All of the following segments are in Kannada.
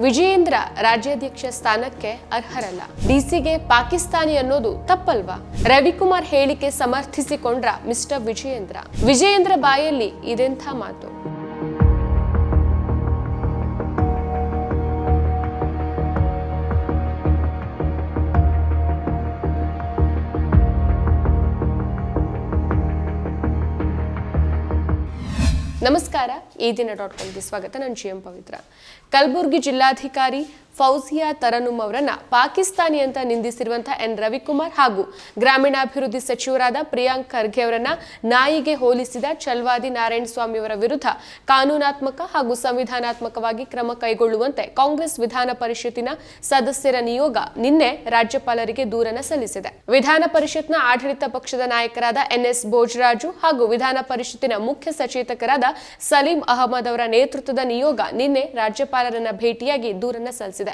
ವಿಜಯೇಂದ್ರ ರಾಜ್ಯಾಧ್ಯಕ್ಷ ಸ್ಥಾನಕ್ಕೆ ಅರ್ಹರಲ್ಲ. ಡಿಸಿಗೆ ಪಾಕಿಸ್ತಾನಿ ಅನ್ನೋದು ತಪ್ಪಲ್ವಾ? ರವಿಕುಮಾರ್ ಹೇಳಿಕೆ ಸಮರ್ಥಿಸಿಕೊಂಡ್ರ ಮಿಸ್ಟರ್ ವಿಜಯೇಂದ್ರ. ವಿಜಯೇಂದ್ರ ಬಾಯಲ್ಲಿ ಇದೆಂಥ ಮಾತು. ನಮಸ್ಕಾರ ಈ ದಿನ ಡಾಟ್ ಕಾಮ್ಗೆ ಸ್ವಾಗತ. ನಾನು ಜಿ ಎಂ ಪವಿತ್ರ. ಕಲಬುರಗಿ ಜಿಲ್ಲಾಧಿಕಾರಿ ಫೌಜಿಯಾ ತರನುಮ್ ಅವರನ್ನ ಪಾಕಿಸ್ತಾನಿ ಅಂತ ನಿಂದಿಸಿರುವಂತಹ ಎನ್. ರವಿಕುಮಾರ್ ಹಾಗೂ ಗ್ರಾಮೀಣಾಭಿವೃದ್ಧಿ ಸಚಿವರಾದ ಪ್ರಿಯಾಂಕ್ ಖರ್ಗೆ ಅವರನ್ನ ನಾಯಿಗೆ ಹೋಲಿಸಿದ ಚಲ್ವಾದಿ ನಾರಾಯಣ ಸ್ವಾಮಿ ಅವರ ವಿರುದ್ಧ ಕಾನೂನಾತ್ಮಕ ಹಾಗೂ ಸಂವಿಧಾನಾತ್ಮಕವಾಗಿ ಕ್ರಮ ಕೈಗೊಳ್ಳುವಂತೆ ಕಾಂಗ್ರೆಸ್ ವಿಧಾನ ಪರಿಷತ್ತಿನ ಸದಸ್ಯರ ನಿಯೋಗ ನಿನ್ನೆ ರಾಜ್ಯಪಾಲರಿಗೆ ದೂರನ ಸಲ್ಲಿಸಿದೆ. ವಿಧಾನ ಪರಿಷತ್ನ ಆಡಳಿತ ಪಕ್ಷದ ನಾಯಕರಾದ ಎನ್ಎಸ್ ಭೋಜರಾಜು ಹಾಗೂ ವಿಧಾನ ಪರಿಷತ್ತಿನ ಮುಖ್ಯ ಸಚೇತಕರಾದ ಸಲೀಂ ಅಹಮದ್ ಅವರ ನೇತೃತ್ವದ ನಿಯೋಗ ನಿನ್ನೆ ರಾಜ್ಯಪಾಲರನ್ನ ಭೇಟಿಯಾಗಿ ದೂರನ್ನ ಸಲ್ಲಿಸಿದೆ.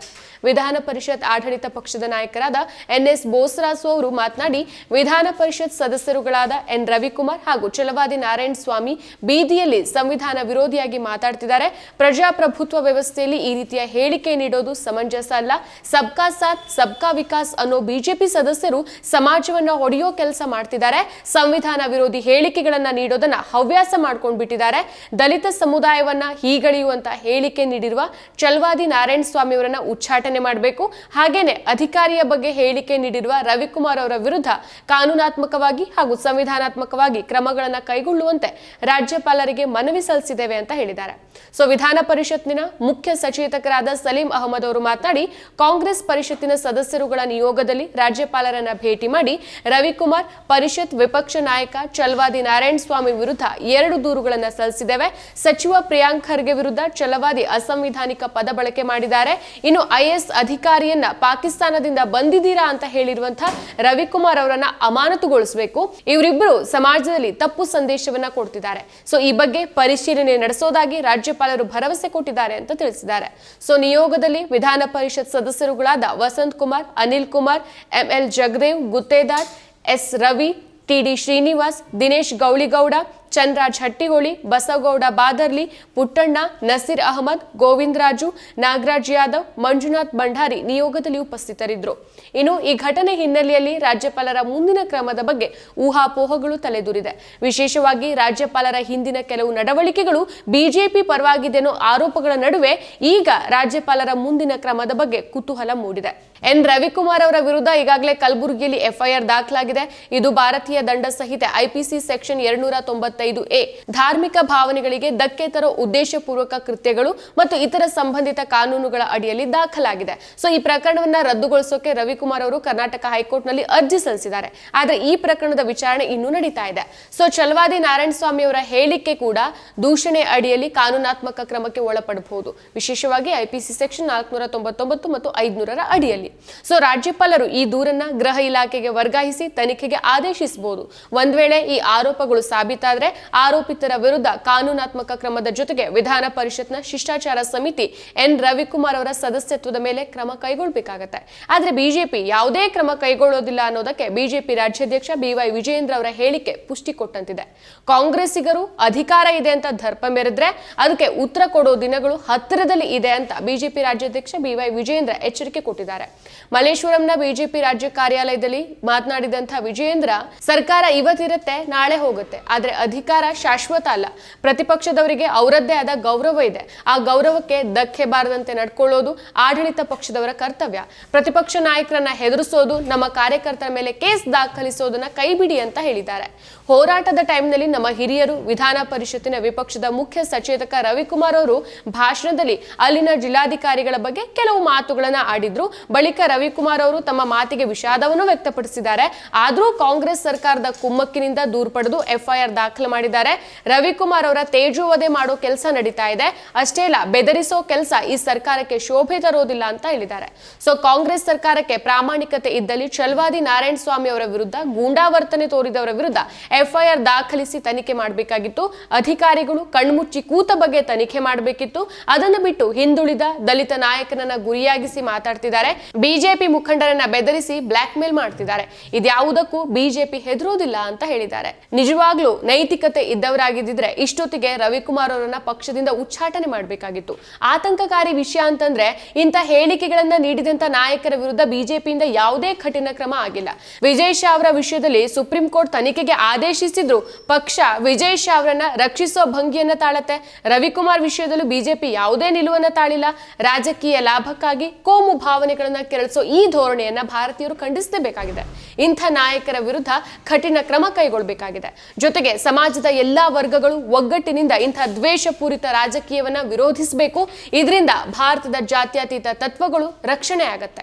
ವಿಧಾನ ಪರಿಷತ್ ಆಡಳಿತ ಪಕ್ಷದ ನಾಯಕರಾದ ಎನ್ಎಸ್ ಬೋಸರಾಸು ಅವರು ಮಾತನಾಡಿ, ವಿಧಾನ ಪರಿಷತ್ ಸದಸ್ಯರುಗಳಾದ ಎನ್ ರವಿಕುಮಾರ್ ಹಾಗೂ ಚಲವಾದಿ ನಾರಾಯಣ ಸ್ವಾಮಿ ಬೀದಿಯಲ್ಲಿ ಸಂವಿಧಾನ ವಿರೋಧಿಯಾಗಿ ಮಾತಾಡ್ತಿದ್ದಾರೆ. ಪ್ರಜಾಪ್ರಭುತ್ವ ವ್ಯವಸ್ಥೆಯಲ್ಲಿ ಈ ರೀತಿಯ ಹೇಳಿಕೆ ನೀಡೋದು ಸಮಂಜಸ ಅಲ್ಲ. ಸಬ್ಕಾ ಸಾಥ್, ಸಬ್ಕಾ ವಿಕಾಸ್ ಅನ್ನೋ ಬಿಜೆಪಿ ಸದಸ್ಯರು ಸಮಾಜವನ್ನ ಹೊಡೆಯೋ ಕೆಲಸ ಮಾಡ್ತಿದ್ದಾರೆ. ಸಂವಿಧಾನ ವಿರೋಧಿ ಹೇಳಿಕೆಗಳನ್ನ ನೀಡೋದನ್ನ ಹವ್ಯಾಸ ಮಾಡ್ಕೊಂಡು ಬಿಟ್ಟಿದ್ದಾರೆ. ದಲಿತ ಸಮುದಾಯವನ್ನ ಹೀಗಳಿಯುವಂತ ಹೇಳಿಕೆ ನೀಡಿರುವ ಚಲವಾದಿ ನಾರಾಯಣ ಸ್ವಾಮಿ ಅವರನ್ನ ಉಚ್ಚಾಟನೆ ಮಾಡಬೇಕು. ಹಾಗೇನೆ ಅಧಿಕಾರಿಯ ಬಗ್ಗೆ ಹೇಳಿಕೆ ನೀಡಿರುವ ರವಿಕುಮಾರ್ ಅವರ ವಿರುದ್ಧ ಕಾನೂನಾತ್ಮಕವಾಗಿ ಹಾಗೂ ಸಂವಿಧಾನಾತ್ಮಕವಾಗಿ ಕ್ರಮಗಳನ್ನು ಕೈಗೊಳ್ಳುವಂತೆ ರಾಜ್ಯಪಾಲರಿಗೆ ಮನವಿ ಸಲ್ಲಿಸಿದ್ದೇವೆ ಅಂತ ಹೇಳಿದ್ದಾರೆ. ಸೊ, ವಿಧಾನ ಪರಿಷತ್ನ ಮುಖ್ಯ ಸಚೇತಕರಾದ ಸಲೀಂ ಅಹಮದ್ ಅವರು ಮಾತನಾಡಿ, ಕಾಂಗ್ರೆಸ್ ಪರಿಷತ್ತಿನ ಸದಸ್ಯರುಗಳ ನಿಯೋಗದಲ್ಲಿ ರಾಜ್ಯಪಾಲರನ್ನ ಭೇಟಿ ಮಾಡಿ, ರವಿಕುಮಾರ್ ಪರಿಷತ್ ವಿಪಕ್ಷ ನಾಯಕ ಚಲವಾದಿ ನಾರಾಯಣ ಸ್ವಾಮಿ ವಿರುದ್ಧ ಎರಡು ದೂರುಗಳನ್ನು ಸಲ್ಲಿಸಿದ್ದೇವೆ. ಸಚಿವ ಪ್ರಿಯಾಂಕ್ ಖರ್ಗೆ ವಿರುದ್ಧ ಚಲವಾದಿ ಅಸಂವಿಧಾನಿಕ ಪದ ಬಳಕೆ ಮಾಡಿದ್ದಾರೆ. ಇನ್ನು ಐಎಸ್ ಅಧಿಕಾರಿಯನ್ನ ಪಾಕಿಸ್ತಾನದಿಂದ ಬಂದಿದ್ದೀರಾ ಅಂತ ಹೇಳಿರುವಂತಹ ರವಿಕುಮಾರ್ ಅವರನ್ನ ಅಮಾನತುಗೊಳಿಸಬೇಕು. ಇವರಿಬ್ಬರು ಸಮಾಜದಲ್ಲಿ ತಪ್ಪು ಸಂದೇಶವನ್ನ ಕೊಡ್ತಿದ್ದಾರೆ. ಸೊ, ಈ ಬಗ್ಗೆ ಪರಿಶೀಲನೆ ನಡೆಸೋದಾಗಿ ರಾಜ್ಯಪಾಲರು ಭರವಸೆ ಕೊಟ್ಟಿದ್ದಾರೆ ಅಂತ ತಿಳಿಸಿದ್ದಾರೆ. ಸೊ, ನಿಯೋಗದಲ್ಲಿ ವಿಧಾನ ಪರಿಷತ್ ಸದಸ್ಯರುಗಳಾದ Vasanth Kumar, Anil Kumar, ML Jagadev, Guttedar, S Ravi TD Srinivas, Dinesh Gowligowda Chandraj Hattigoli Basavagowda Badarli, Puttanna, Naseer Ahmed, Govindaraju, Nagaraj Yadav, Manjunath Bhandari ನಿಯೋಗದಲ್ಲಿ ಉಪಸ್ಥಿತರಿದ್ದರು. ಇನ್ನು ಈ ಘಟನೆ ಹಿನ್ನೆಲೆಯಲ್ಲಿ ರಾಜ್ಯಪಾಲರ ಮುಂದಿನ ಕ್ರಮದ ಬಗ್ಗೆ ಊಹಾಪೋಹಗಳು ತಲೆದೂರಿದೆ. ವಿಶೇಷವಾಗಿ ರಾಜ್ಯಪಾಲರ ಹಿಂದಿನ ಕೆಲವು ನಡವಳಿಕೆಗಳು ಬಿಜೆಪಿ ಪರವಾಗಿದೆನೋ ಆರೋಪಗಳ ನಡುವೆ ಈಗ ರಾಜ್ಯಪಾಲರ ಮುಂದಿನ ಕ್ರಮದ ಬಗ್ಗೆ ಕುತೂಹಲ ಮೂಡಿದೆ. ಎನ್. ರವಿಕುಮಾರ್ ಅವರ ವಿರುದ್ಧ ಈಗಾಗಲೇ ಕಲಬುರಗಿಯಲ್ಲಿ ಎಫ್ಐಆರ್ ದಾಖಲಾಗಿದೆ. ಇದು ಭಾರತೀಯ ದಂಡ ಸಂಹಿತೆ ಐಪಿಸಿ ಸೆಕ್ಷನ್ ಎರಡ್ನೂರ ತೊಂಬತ್ತೈದು ಎ, ಧಾರ್ಮಿಕ ಭಾವನೆಗಳಿಗೆ ಧಕ್ಕೆ ತರೋ ಉದ್ದೇಶಪೂರ್ವಕ ಕೃತ್ಯಗಳು ಮತ್ತು ಇತರ ಸಂಬಂಧಿತ ಕಾನೂನುಗಳ ಅಡಿಯಲ್ಲಿ ದಾಖಲಾಗಿದೆ. ಸೊ, ಈ ಪ್ರಕರಣವನ್ನ ರದ್ದುಗೊಳಿಸೋಕೆ ರವಿಕುಮಾರ್ ಅವರು ಕರ್ನಾಟಕ ಹೈಕೋರ್ಟ್ನಲ್ಲಿ ಅರ್ಜಿ ಸಲ್ಲಿಸಿದ್ದಾರೆ. ಆದ್ರೆ ಈ ಪ್ರಕರಣದ ವಿಚಾರಣೆ ಇನ್ನೂ ನಡೀತಾ ಇದೆ. ಸೊ ಚಲವಾದಿ ನಾರಾಯಣ ಸ್ವಾಮಿ ಅವರ ಹೇಳಿಕೆ ಕೂಡ ದೂಷಣೆ ಅಡಿಯಲ್ಲಿ ಕಾನೂನಾತ್ಮಕ ಕ್ರಮಕ್ಕೆ ಒಳಪಡಬಹುದು. ವಿಶೇಷವಾಗಿ ಐಪಿಸಿ ಸೆಕ್ಷನ್ ನಾಲ್ಕುನೂರ ತೊಂಬತ್ತೊಂಬತ್ತು ಮತ್ತು ಐದುನೂರರ ಅಡಿಯಲ್ಲಿ. ಸೊ, ರಾಜ್ಯಪಾಲರು ಈ ದೂರನ್ನ ಗೃಹ ಇಲಾಖೆಗೆ ವರ್ಗಾಯಿಸಿ ತನಿಖೆಗೆ ಆದೇಶಿಸಬಹುದು. ಒಂದ್ ವೇಳೆ ಈ ಆರೋಪಗಳು ಸಾಬೀತಾದ್ರೆ ಆರೋಪಿತರ ವಿರುದ್ಧ ಕಾನೂನಾತ್ಮಕ ಕ್ರಮದ ಜೊತೆಗೆ ವಿಧಾನ ಪರಿಷತ್ನ ಶಿಷ್ಟಾಚಾರ ಸಮಿತಿ ಎನ್. ರವಿಕುಮಾರ್ ಅವರ ಸದಸ್ಯತ್ವದ ಮೇಲೆ ಕ್ರಮ ಕೈಗೊಳ್ಳಬೇಕಾಗತ್ತೆ ಆದರೆ ಬಿಜೆಪಿ ಯಾವುದೇ ಕ್ರಮ ಕೈಗೊಳ್ಳೋದಿಲ್ಲ ಅನ್ನೋದಕ್ಕೆ ಬಿಜೆಪಿ ರಾಜ್ಯಾಧ್ಯಕ್ಷ ಬಿವೈ ವಿಜಯೇಂದ್ರ ಅವರ ಹೇಳಿಕೆ ಪುಷ್ಟಿ ಕೊಟ್ಟಂತಿದೆ. ಕಾಂಗ್ರೆಸ್ಸಿಗರು ಅಧಿಕಾರ ಇದೆ ಅಂತ ದರ್ಪ ಮೆರೆದ್ರೆ ಅದಕ್ಕೆ ಉತ್ತರ ಕೊಡೋ ದಿನಗಳು ಹತ್ತಿರದಲ್ಲಿ ಇದೆ ಅಂತ ಬಿಜೆಪಿ ರಾಜ್ಯಾಧ್ಯಕ್ಷ ಬಿವೈ ವಿಜಯೇಂದ್ರ ಎಚ್ಚರಿಕೆ ಕೊಟ್ಟಿದ್ದಾರೆ. ಮಲ್ಲೇಶ್ವರಂನ ಬಿಜೆಪಿ ರಾಜ್ಯ ಕಾರ್ಯಾಲಯದಲ್ಲಿ ಮಾತನಾಡಿದಂತಹ ವಿಜಯೇಂದ್ರ, ಸರ್ಕಾರ ಇವತ್ತಿರುತ್ತೆ, ನಾಳೆ ಹೋಗುತ್ತೆ. ಆದ್ರೆ ಅಧಿಕಾರ ಶಾಶ್ವತ ಅಲ್ಲ. ಪ್ರತಿಪಕ್ಷದವರಿಗೆ ಅವರದ್ದೇ ಆದ ಗೌರವ ಇದೆ. ಆ ಗೌರವಕ್ಕೆ ಧಕ್ಕೆ ಬಾರದಂತೆ ನಡ್ಕೊಳ್ಳೋದು ಆಡಳಿತ ಪಕ್ಷದವರ ಕರ್ತವ್ಯ. ಪ್ರತಿಪಕ್ಷ ನಾಯಕರನ್ನ ಹೆದರಿಸೋದು, ನಮ್ಮ ಕಾರ್ಯಕರ್ತರ ಮೇಲೆ ಕೇಸ್ ದಾಖಲಿಸೋದನ್ನ ಕೈಬಿಡಿ ಅಂತ ಹೇಳಿದ್ದಾರೆ. ಹೋರಾಟದ ಟೈಮ್ನಲ್ಲಿ ನಮ್ಮ ಹಿರಿಯರು, ವಿಧಾನ ಪರಿಷತ್ತಿನ ವಿಪಕ್ಷದ ಮುಖ್ಯ ಸಚೇತಕ ರವಿಕುಮಾರ್ ಅವರು ಭಾಷಣದಲ್ಲಿ ಅಲ್ಲಿನ ಜಿಲ್ಲಾಧಿಕಾರಿಗಳ ಬಗ್ಗೆ ಕೆಲವು ಮಾತುಗಳನ್ನ ಆಡಿದ್ರು. ಬಳಿಕ ರವಿಕುಮಾರ್ ಅವರು ತಮ್ಮ ಮಾತಿಗೆ ವಿಷಾದವನ್ನು ವ್ಯಕ್ತಪಡಿಸಿದ್ದಾರೆ. ಆದರೂ ಕಾಂಗ್ರೆಸ್ ಸರ್ಕಾರದ ಕುಮ್ಮಕ್ಕಿನಿಂದ ದೂರ ಪಡೆದು ಎಫ್ಐಆರ್ ದಾಖಲು ಮಾಡಿದ್ದಾರೆ. ರವಿಕುಮಾರ್ ಅವರ ತೇಜೋವಧೆ ಮಾಡೋ ಕೆಲಸ ನಡೀತಾ ಇದೆ. ಅಷ್ಟೇ ಅಲ್ಲ, ಬೆದರಿಸೋ ಕೆಲಸ ಈ ಸರ್ಕಾರಕ್ಕೆ ಶೋಭೆ ತರೋದಿಲ್ಲ ಅಂತ ಹೇಳಿದ್ದಾರೆ. ಸೊ ಕಾಂಗ್ರೆಸ್ ಸರ್ಕಾರಕ್ಕೆ ಪ್ರಾಮಾಣಿಕತೆ ಇದ್ದಲ್ಲಿ ಚಲ್ವಾದಿ ನಾರಾಯಣ ಸ್ವಾಮಿ ಅವರ ವಿರುದ್ಧ ಗೂಂಡಾವರ್ತನೆ ತೋರಿದವರ ವಿರುದ್ಧ ಎಫ್ಐಆರ್ ದಾಖಲಿಸಿ ತನಿಖೆ ಮಾಡಬೇಕಾಗಿತ್ತು. ಅಧಿಕಾರಿಗಳು ಕಣ್ಮುಚ್ಚಿ ಕೂತ ಬಗ್ಗೆ ತನಿಖೆ ಮಾಡಬೇಕಿತ್ತು. ಅದನ್ನು ಬಿಟ್ಟು ಹಿಂದುಳಿದ ದಲಿತ ನಾಯಕನನ್ನ ಗುರಿಯಾಗಿಸಿ ಮಾತಾಡ್ತಿದ್ದಾರೆ. ಬಿಜೆಪಿ ಮುಖಂಡರನ್ನ ಬೆದರಿಸಿ ಬ್ಲಾಕ್ ಮೇಲ್ ಮಾಡ್ತಿದ್ದಾರೆ. ಇದ್ಯಾವುದಕ್ಕೂ ಬಿಜೆಪಿ ಹೆದರೋದಿಲ್ಲ ಅಂತ ಹೇಳಿದ್ದಾರೆ. ನಿಜವಾಗ್ಲೂ ನೈತಿಕ ನೈತಿಕತೆ ಇದ್ದವರಾಗಿದ್ದಿದ್ರೆ ಇಷ್ಟೊತ್ತಿಗೆ ರವಿಕುಮಾರ್ ಅವರನ್ನ ಪಕ್ಷದಿಂದ ಉಚ್ಚಾಟನೆ ಮಾಡಬೇಕಾಗಿತ್ತು. ಆತಂಕಕಾರಿ ವಿಷಯ ಅಂತಂದ್ರೆ ಇಂಥ ಹೇಳಿಕೆಗಳನ್ನ ನೀಡಿದಂತ ನಾಯಕರ ವಿರುದ್ಧ ಬಿಜೆಪಿಯಿಂದ ಯಾವುದೇ ಕಠಿಣ ಕ್ರಮ ಆಗಿಲ್ಲ. ವಿಜಯ್ ಶಾ ಅವರ ವಿಷಯದಲ್ಲಿ ಸುಪ್ರೀಂ ಕೋರ್ಟ್ ತನಿಖೆಗೆ ಆದೇಶಿಸಿದ್ರು. ಪಕ್ಷ ವಿಜಯ್ ಶಾ ಅವರನ್ನ ರಕ್ಷಿಸುವ ಭಂಗಿಯನ್ನ ತಾಳತ್ತೆ. ರವಿಕುಮಾರ್ ವಿಷಯದಲ್ಲೂ ಬಿಜೆಪಿ ಯಾವುದೇ ನಿಲುವನ್ನ ತಾಳಿಲ್ಲ. ರಾಜಕೀಯ ಲಾಭಕ್ಕಾಗಿ ಕೋಮು ಭಾವನೆಗಳನ್ನ ಕೆರಳಿಸೋ ಈ ಧೋರಣೆಯನ್ನ ಭಾರತೀಯರು ಖಂಡಿಸಲೇಬೇಕಾಗಿದೆ. ಇಂಥ ನಾಯಕರ ವಿರುದ್ಧ ಕಠಿಣ ಕ್ರಮ ಕೈಗೊಳ್ಳಬೇಕಾಗಿದೆ ಜೊತೆಗೆ ಸಮಾಜದ ಎಲ್ಲ ವರ್ಗಗಳು ಒಗ್ಗಟ್ಟಿನಿಂದ ಇಂಥ ದ್ವೇಷಪೂರಿತ ರಾಜಕೀಯವನ್ನ ವಿರೋಧಿಸಬೇಕು. ಇದರಿಂದ ಭಾರತದ ಜಾತ್ಯತೀತ ತತ್ವಗಳು ರಕ್ಷಣೆ ಆಗತ್ತೆ.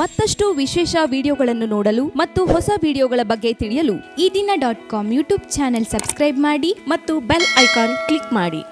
ಮತ್ತಷ್ಟು ವಿಶೇಷ ವಿಡಿಯೋಗಳನ್ನು ನೋಡಲು ಮತ್ತು ಹೊಸ ವಿಡಿಯೋಗಳ ಬಗ್ಗೆ ತಿಳಿಯಲು Ee Dina dot com YouTube channel subscribe ಮಾಡಿ ಮತ್ತು ಬೆಲ್ ಐಕಾನ್ ಕ್ಲಿಕ್ ಮಾಡಿ.